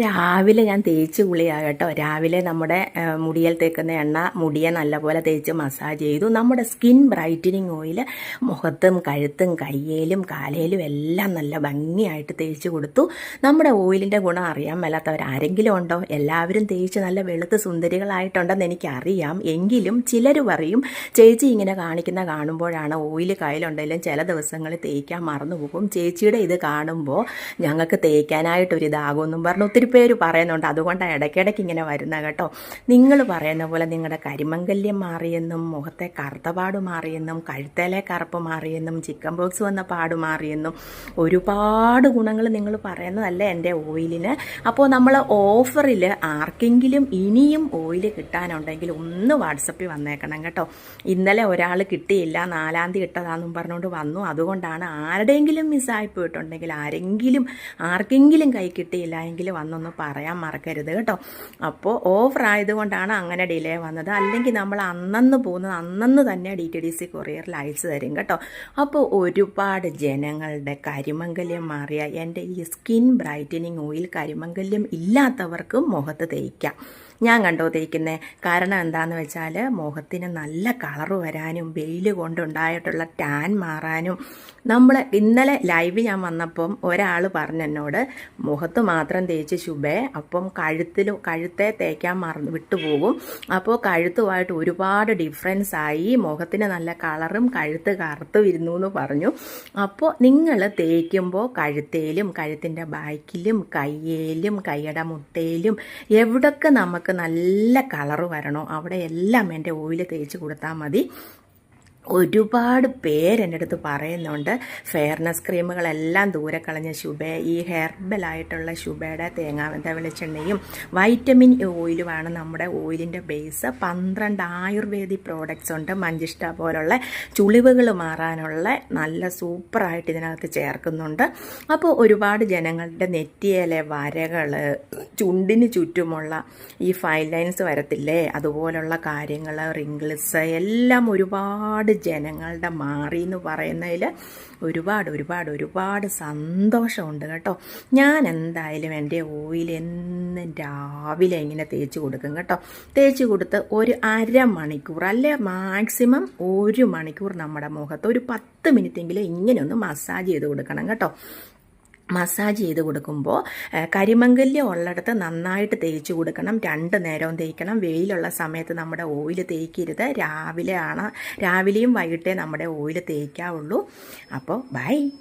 രാവിലെ ഞാൻ തേച്ച് കുളിയാണ് കേട്ടോ. രാവിലെ നമ്മുടെ മുടിയിൽ തേക്കുന്ന എണ്ണ മുടിയെ നല്ലപോലെ തേച്ച് മസാജ് ചെയ്തു. നമ്മുടെ സ്കിൻ ബ്രൈറ്റനിങ് ഓയിൽ മുഖത്തും കഴുത്തും കയ്യേലും കാലേലും എല്ലാം നല്ല ഭംഗിയായിട്ട് തേച്ച് കൊടുത്തു. നമ്മുടെ ഓയിലിന്റെ ഗുണം അറിയാൻ മേലാത്തവർ ആരെങ്കിലും ഉണ്ടോ? എല്ലാവരും തേച്ച് നല്ല വെളുത്ത് സുന്ദരികളായിട്ടുണ്ടെന്ന് എനിക്കറിയാം. എങ്കിലും ചിലർ പറയും ചേച്ചി ഇങ്ങനെ കാണിക്കുന്ന കാണുമ്പോഴാണ് ഓയിൽ കയ്യിലുണ്ടെങ്കിലും ചില ദിവസങ്ങളിൽ തേക്കാൻ മറന്നു പോകും ചേച്ചിയുടെ ഇത് കാണുമ്പോൾ ഞങ്ങൾക്ക് തേക്കാനായിട്ടൊരിതാകുമെന്നും പറഞ്ഞു. ഒത്തിരി പേര് പറയുന്നുണ്ട്. അതുകൊണ്ടാണ് ഇടയ്ക്കിടയ്ക്ക് ഇങ്ങനെ വരുന്നത് കേട്ടോ. നിങ്ങൾ പറയുന്ന പോലെ നിങ്ങളുടെ കരിമംഗല്യം മാറിയെന്നും മുഖത്തെ കറുത്തപാട് മാറിയെന്നും കഴുത്തേലെ കറുപ്പ് മാറിയെന്നും ചിക്കൻ ബോക്സ് വന്ന പാട് മാറിയെന്നും ഒരുപാട് ഗുണങ്ങൾ നിങ്ങൾ പറയുന്നതല്ലേ എന്റെ ഓയിലിന്. അപ്പോൾ നമ്മൾ ഓഫറിൽ ആർക്കെങ്കിലും ഇനിയും ഓയിൽ കിട്ടാനുണ്ടെങ്കിൽ ഒന്ന് വാട്സപ്പിൽ വന്നേക്കണം കേട്ടോ. ഇന്നലെ ഒരാൾ കിട്ടിയില്ല നാലാം തീയതി ഇട്ടതാണെന്നും പറഞ്ഞുകൊണ്ട് വന്നു. അതുകൊണ്ടാണ് ആരുടെയെങ്കിലും മിസ്സായി പോയിട്ടുണ്ടെങ്കിൽ ആരെങ്കിലും ആർക്കെങ്കിലും കൈ കിട്ടിയില്ല എങ്കിൽ വന്നൊന്ന് പറയാൻ മറക്കരുത് കേട്ടോ. അപ്പോൾ ഓഫർ ആയതുകൊണ്ടാണ് അങ്ങനെ ഡിലേ വന്നത്. അല്ലെങ്കിൽ നമ്മൾ അന്നന്ന് പോകുന്നത് അന്നന്ന് തന്നെ ഡി ടി ഡി സി കൊറിയറിൽ അയച്ചു തരും കേട്ടോ. അപ്പോൾ ഒരുപാട് ജനങ്ങളുടെ കരിമംഗല്യം മാറിയ എന്റെ ഈ സ്കിൻ ബ്രൈറ്റനിങ് ഓയിൽ കരിമംഗല്യം ഇല്ലാത്തവർക്കും മുഖത്ത് തേക്കാം. ഞാൻ കണ്ടോ തേക്കുന്നേ? കാരണം എന്താണെന്ന് വെച്ചാൽ മുഖത്തിന് നല്ല കളർ വരാനും വെയിൽ കൊണ്ടുണ്ടായിട്ടുള്ള ടാൻ മാറാനും. നമ്മൾ ഇന്നലെ ലൈവ് ഞാൻ വന്നപ്പം ഒരാൾ പറഞ്ഞെന്നോട് മുഖത്ത് മാത്രം തേച്ച് ശുഭേ. അപ്പം കഴുത്തിൽ കഴുത്തെ തേക്കാൻ മറന്ന് വിട്ടുപോകും. അപ്പോൾ കഴുത്തുമായിട്ട് ഒരുപാട് ഡിഫറൻസ് ആയി. മുഖത്തിന് നല്ല കളറും കഴുത്ത് കറുത്ത് വരുന്നു എന്ന് പറഞ്ഞു. അപ്പോൾ നിങ്ങൾ തേക്കുമ്പോൾ കഴുത്തേലും കഴുത്തിന്റെ ബാക്കിലും കയ്യേലും കൈയുടെ മുട്ടയിലും എവിടൊക്കെ നമുക്ക് നല്ല കളറ് വരണോ അവിടെ എല്ലാം എന്റെ ഓയിൽ തേച്ച് കൊടുത്താൽ മതി. ഒരുപാട് പേരെന്റെ അടുത്ത് പറയുന്നുണ്ട്. ഫെയർനെസ് ക്രീമുകളെല്ലാം ദൂരെ കളഞ്ഞ ശുഭ ഈ ഹെർബലായിട്ടുള്ള ശുഭയുടെ തേങ്ങാവെന്ത വെളിച്ചെണ്ണയും വൈറ്റമിൻ ഓയിലുമാണ് നമ്മുടെ ഓയിലിന്റെ ബേസ് പന്ത്രണ്ട് ആയുർവേദി പ്രോഡക്റ്റ്സ് ഉണ്ട്. മഞ്ചിഷ്ട പോലുള്ള ചുളിവുകൾ മാറാനുള്ള നല്ല സൂപ്പറായിട്ട് ഇതിനകത്ത് ചേർക്കുന്നുണ്ട്. അപ്പോൾ ഒരുപാട് ജനങ്ങളുടെ നെറ്റിയിലെ വരകൾ ചുണ്ടിന് ചുറ്റുമുള്ള ഈ ഫൈൻ ലൈൻസ് വരത്തില്ലേ? അതുപോലുള്ള കാര്യങ്ങൾ റിംഗിൾസ് എല്ലാം ഒരുപാട് ജനങ്ങളുടെ മാറി എന്ന് പറയുന്നതിൽ ഒരുപാട് ഒരുപാട് ഒരുപാട് സന്തോഷമുണ്ട് കേട്ടോ. ഞാൻ എന്തായാലും എന്റെ ഓയിൽ എന്നും രാവിലെ ഇങ്ങനെ തേച്ച് കൊടുക്കും കേട്ടോ. തേച്ച് കൊടുത്ത് ഒരു അരമണിക്കൂർ അല്ലെ മാക്സിമം ഒരു മണിക്കൂർ നമ്മുടെ മുഖത്ത് ഒരു പത്ത് മിനിറ്റെങ്കിലും ഇങ്ങനെ ഒന്ന് മസാജ് ചെയ്ത് കൊടുക്കണം കേട്ടോ. മസാജ് ചെയ്ത് കൊടുക്കുമ്പോൾ കരിമംഗല്യം ഉള്ളിടത്ത് നന്നായിട്ട് തേച്ച് കൊടുക്കണം. രണ്ട് നേരവും തേക്കണം. വെയിലുള്ള സമയത്ത് നമ്മുടെ ഓയിൽ തേക്കരുത്. രാവിലെ ആണ് രാവിലെയും വൈകിട്ടേ നമ്മുടെ ഓയിൽ തേക്കാവുള്ളൂ. അപ്പോൾ ബൈ